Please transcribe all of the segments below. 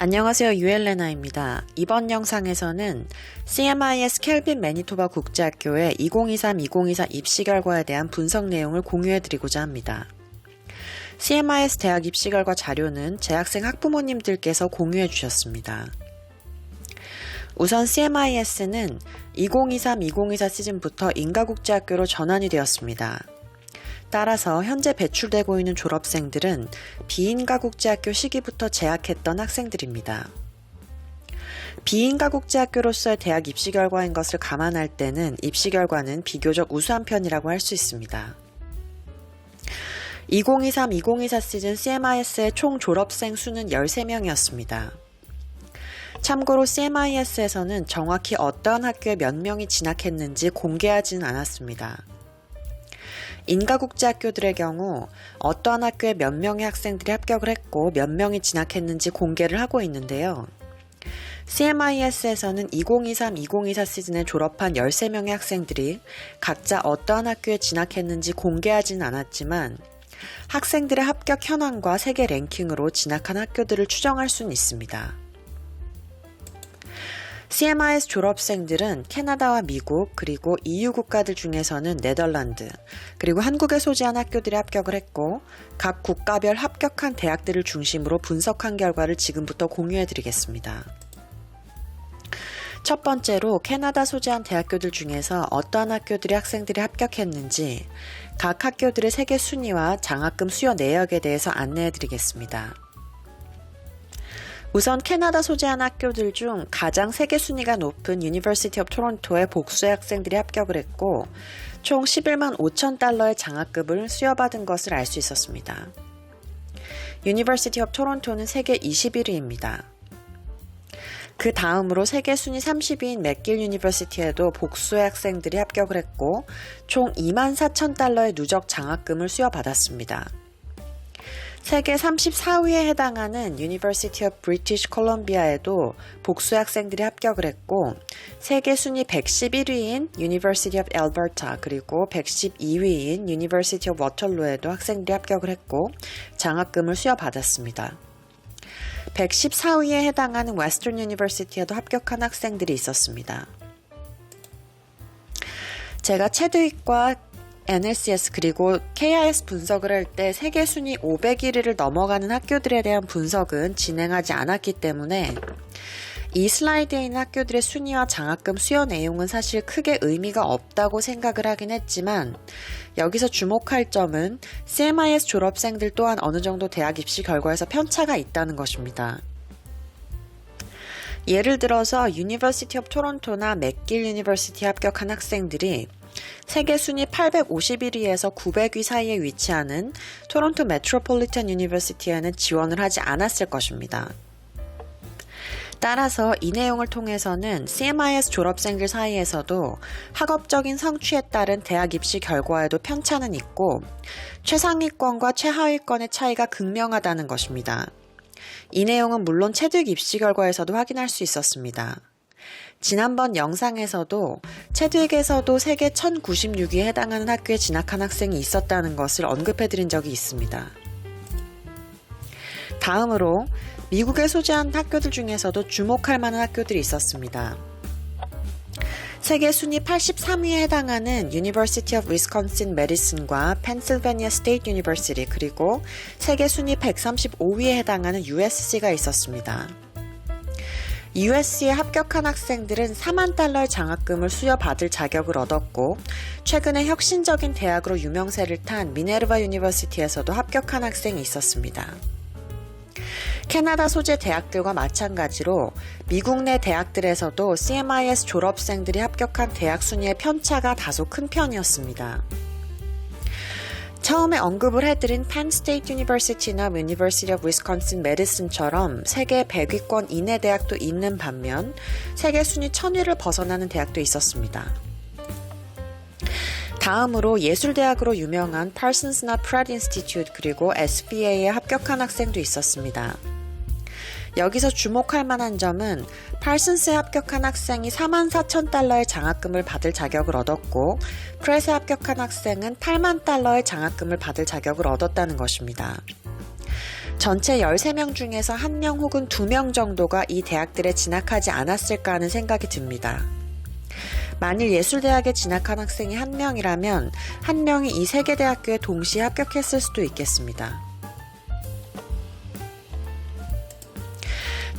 안녕하세요. 유엘레나입니다. 이번 영상에서는 CMIS 켈빈 매니토바 국제학교의 2023-2024 입시 결과에 대한 분석 내용을 공유해 드리고자 합니다. CMIS 대학 입시 결과 자료는 재학생 학부모님들께서 공유해 주셨습니다. 우선 CMIS는 2023-2024 시즌부터 인가국제학교로 전환이 되었습니다. 따라서 현재 배출되고 있는 졸업생들은 비인가 국제학교 시기부터 재학했던 학생들입니다. 비인가 국제학교로서의 대학 입시 결과인 것을 감안할 때는 입시 결과는 비교적 우수한 편이라고 할 수 있습니다. 2023-2024 시즌 CMIS의 총 졸업생 수는 13명이었습니다. 참고로 CMIS에서는 정확히 어떠한 학교에 몇 명이 진학했는지 공개하지는 않았습니다. 인가국제 학교들의 경우 어떠한 학교에 몇 명의 학생들이 합격을 했고 몇 명이 진학했는지 공개를 하고 있는데요. CMIS에서는 2023-2024 시즌에 졸업한 13명의 학생들이 각자 어떠한 학교에 진학했는지 공개하지는 않았지만 학생들의 합격 현황과 세계 랭킹으로 진학한 학교들을 추정할 수는 있습니다. CMIS 졸업생들은 캐나다와 미국 그리고 EU 국가들 중에서는 네덜란드 그리고 한국에 소재한 학교들이 합격을 했고 각 국가별 합격한 대학들을 중심으로 분석한 결과를 지금부터 공유해 드리겠습니다. 첫 번째로 캐나다 소재한 대학교들 중에서 어떠한 학교들의 학생들이 합격했는지 각 학교들의 세계 순위와 장학금 수요 내역에 대해서 안내해 드리겠습니다. 우선 캐나다 소재한 학교들 중 가장 세계 순위가 높은 유니버시티 오브 토론토의 복수의 학생들이 합격을 했고 총 11만 5천 달러의 장학금을 수여받은 것을 알 수 있었습니다. 유니버시티 오브 토론토는 세계 21위입니다. 그 다음으로 세계 순위 30위인 맥길 유니버시티에도 복수의 학생들이 합격을 했고 총 2만 4천 달러의 누적 장학금을 수여받았습니다. 세계 34위에 해당하는 University of British Columbia에도 복수 학생들이 합격을 했고 세계 순위 111위인 University of Alberta 그리고 112위인 University of Waterloo에도 학생들이 합격을 했고 장학금을 수여받았습니다. 114위에 해당하는 Western University에도 합격한 학생들이 있었습니다. 제가 체드윅과 NSS 그리고 KIS 분석을 할 때 세계 순위 501위를 넘어가는 학교들에 대한 분석은 진행하지 않았기 때문에 이 슬라이드에 있는 학교들의 순위와 장학금 수여 내용은 사실 크게 의미가 없다고 생각을 하긴 했지만 여기서 주목할 점은 CMIS 졸업생들 또한 어느 정도 대학 입시 결과에서 편차가 있다는 것입니다. 예를 들어서 유니버시티 오브 토론토나 맥길 유니버시티 합격한 학생들이 세계 순위 851위에서 900위 사이에 위치하는 토론토 메트로폴리탄 유니버시티에는 지원을 하지 않았을 것입니다. 따라서 이 내용을 통해서는 CMIS 졸업생들 사이에서도 학업적인 성취에 따른 대학 입시 결과에도 편차는 있고 최상위권과 최하위권의 차이가 극명하다는 것입니다. 이 내용은 물론 체득 입시 결과에서도 확인할 수 있었습니다. 지난번 영상에서도 체드에게서도 세계 1096위에 해당하는 학교에 진학한 학생이 있었다는 것을 언급해 드린 적이 있습니다. 다음으로 미국에 소재한 학교들 중에서도 주목할 만한 학교들이 있었습니다. 세계 순위 83위에 해당하는 University of Wisconsin Madison과 Pennsylvania State University 그리고 세계 순위 135위에 해당하는 USC가 있었습니다. USC에 합격한 학생들은 4만 달러의 장학금을 수여받을 자격을 얻었고 최근에 혁신적인 대학으로 유명세를 탄 미네르바 유니버시티에서도 합격한 학생이 있었습니다. 캐나다 소재 대학들과 마찬가지로 미국 내 대학들에서도 CMIS 졸업생들이 합격한 대학 순위의 편차가 다소 큰 편이었습니다. 처음에 언급을 해드린 Penn State University나 University of Wisconsin Madison처럼 세계 100위권 이내 대학도 있는 반면 세계 순위 1000위를 벗어나는 대학도 있었습니다. 다음으로 예술대학으로 유명한 파슨스나 프라드 인스티튜트 그리고 SBA에 합격한 학생도 있었습니다. 여기서 주목할 만한 점은 팔슨스에 합격한 학생이 4만 4천 달러의 장학금을 받을 자격을 얻었고 프레스에 합격한 학생은 8만 달러의 장학금을 받을 자격을 얻었다는 것입니다. 전체 13명 중에서 1명 혹은 2명 정도가 이 대학들에 진학하지 않았을까 하는 생각이 듭니다. 만일 예술대학에 진학한 학생이 1명이라면 1명이 이세개 대학교에 동시에 합격했을 수도 있겠습니다.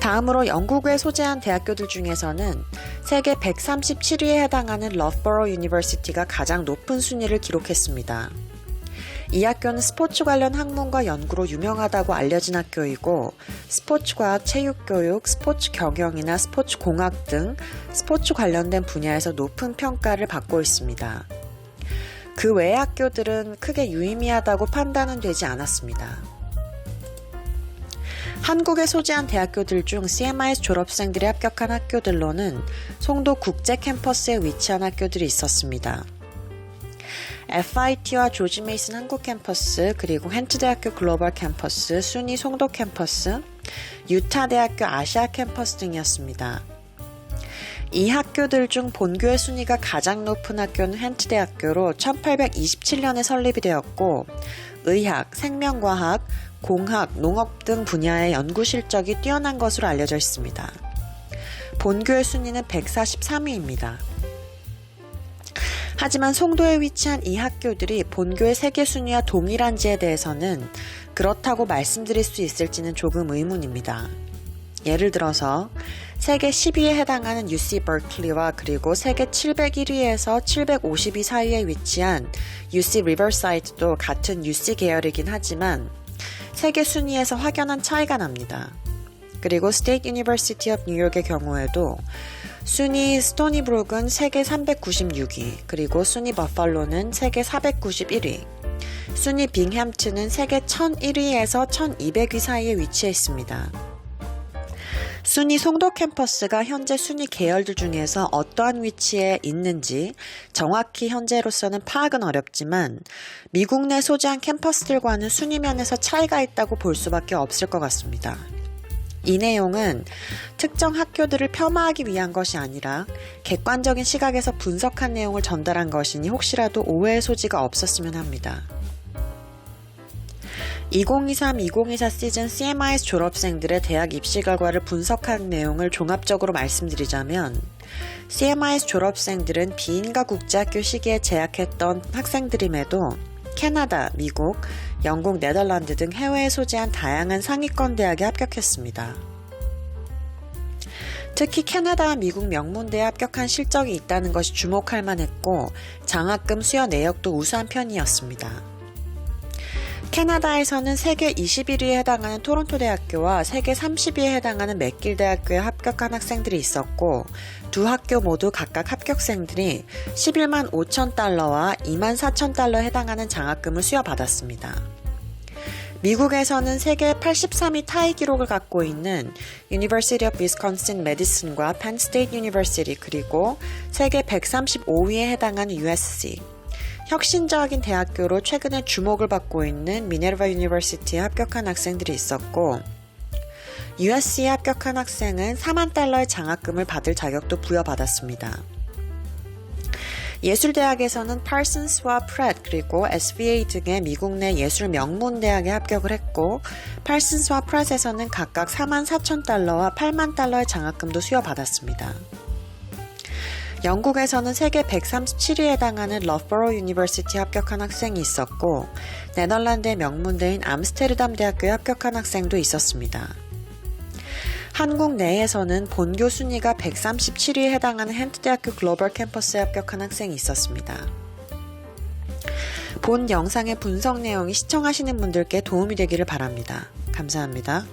다음으로 영국에 소재한 대학교들 중에서는 세계 137위에 해당하는 러브버러 유니버시티가 가장 높은 순위를 기록했습니다. 이 학교는 스포츠 관련 학문과 연구로 유명하다고 알려진 학교이고 스포츠과학, 체육교육, 스포츠 경영이나 스포츠 공학 등 스포츠 관련된 분야에서 높은 평가를 받고 있습니다. 그 외의 학교들은 크게 유의미하다고 판단은 되지 않았습니다. 한국에 소재한 대학교들 중 CMIS 졸업생들이 합격한 학교들로는 송도 국제 캠퍼스에 위치한 학교들이 있었습니다. FIT와 조지 메이슨 한국 캠퍼스, 그리고 헨트대학교 글로벌 캠퍼스, 순위 송도 캠퍼스, 유타 대학교 아시아 캠퍼스 등이었습니다. 이 학교들 중 본교의 순위가 가장 높은 학교는 헨트대학교로 1827년에 설립이 되었고, 의학, 생명과학, 공학, 농업 등 분야의 연구 실적이 뛰어난 것으로 알려져 있습니다. 본교의 순위는 143위입니다. 하지만 송도에 위치한 이 학교들이 본교의 세계 순위와 동일한지에 대해서는 그렇다고 말씀드릴 수 있을지는 조금 의문입니다. 예를 들어서 세계 10위에 해당하는 UC 버클리와 그리고 세계 701위에서 750위 사이에 위치한 UC 리버사이드도 같은 UC 계열이긴 하지만 세계 순위에서 확연한 차이가 납니다. 그리고 스테이트 유니버시티 업 뉴욕의 경우에도 순위 스토니브룩은 세계 396위, 그리고 순위 버팔로는 세계 491위, 순위 빙햄튼은 세계 1001위에서 1200위 사이에 위치해 있습니다. 순위 송도 캠퍼스가 현재 순위 계열들 중에서 어떠한 위치에 있는지 정확히 현재로서는 파악은 어렵지만 미국 내 소재한 캠퍼스들과는 순위 면에서 차이가 있다고 볼 수밖에 없을 것 같습니다. 이 내용은 특정 학교들을 폄하하기 위한 것이 아니라 객관적인 시각에서 분석한 내용을 전달한 것이니 혹시라도 오해의 소지가 없었으면 합니다. 2023-2024 시즌 CMIS 졸업생들의 대학 입시 결과를 분석한 내용을 종합적으로 말씀드리자면 CMIS 졸업생들은 비인가 국제학교 시기에 재학했던 학생들임에도 캐나다, 미국, 영국, 네덜란드 등 해외에 소재한 다양한 상위권 대학에 합격했습니다. 특히 캐나다와 미국 명문대에 합격한 실적이 있다는 것이 주목할 만했고 장학금 수여 내역도 우수한 편이었습니다. 캐나다에서는 세계 21위에 해당하는 토론토 대학교와 세계 30위에 해당하는 맥길 대학교에 합격한 학생들이 있었고 두 학교 모두 각각 합격생들이 11만 5천 달러와 2만 4천 달러에 해당하는 장학금을 수여받았습니다. 미국에서는 세계 83위 타이 기록을 갖고 있는 University of Wisconsin Madison과 Penn State University 그리고 세계 135위에 해당하는 USC 혁신적인 대학교로 최근에 주목을 받고 있는 미네르바 유니버시티에 합격한 학생들이 있었고 USC에 합격한 학생은 4만 달러의 장학금을 받을 자격도 부여받았습니다. 예술대학에서는 파슨스와 프렛 그리고 SVA 등의 미국 내 예술 명문 대학에 합격을 했고 파슨스와 프렛에서는 각각 4만 4천 달러와 8만 달러의 장학금도 수여받았습니다. 영국에서는 세계 137위에 해당하는 러브버러 유니버시티 합격한 학생이 있었고 네덜란드의 명문대인 암스테르담 대학교에 합격한 학생도 있었습니다. 한국 내에서는 본교 순위가 137위에 해당하는 헨트대학교 글로벌 캠퍼스에 합격한 학생이 있었습니다. 본 영상의 분석 내용이 시청하시는 분들께 도움이 되기를 바랍니다. 감사합니다.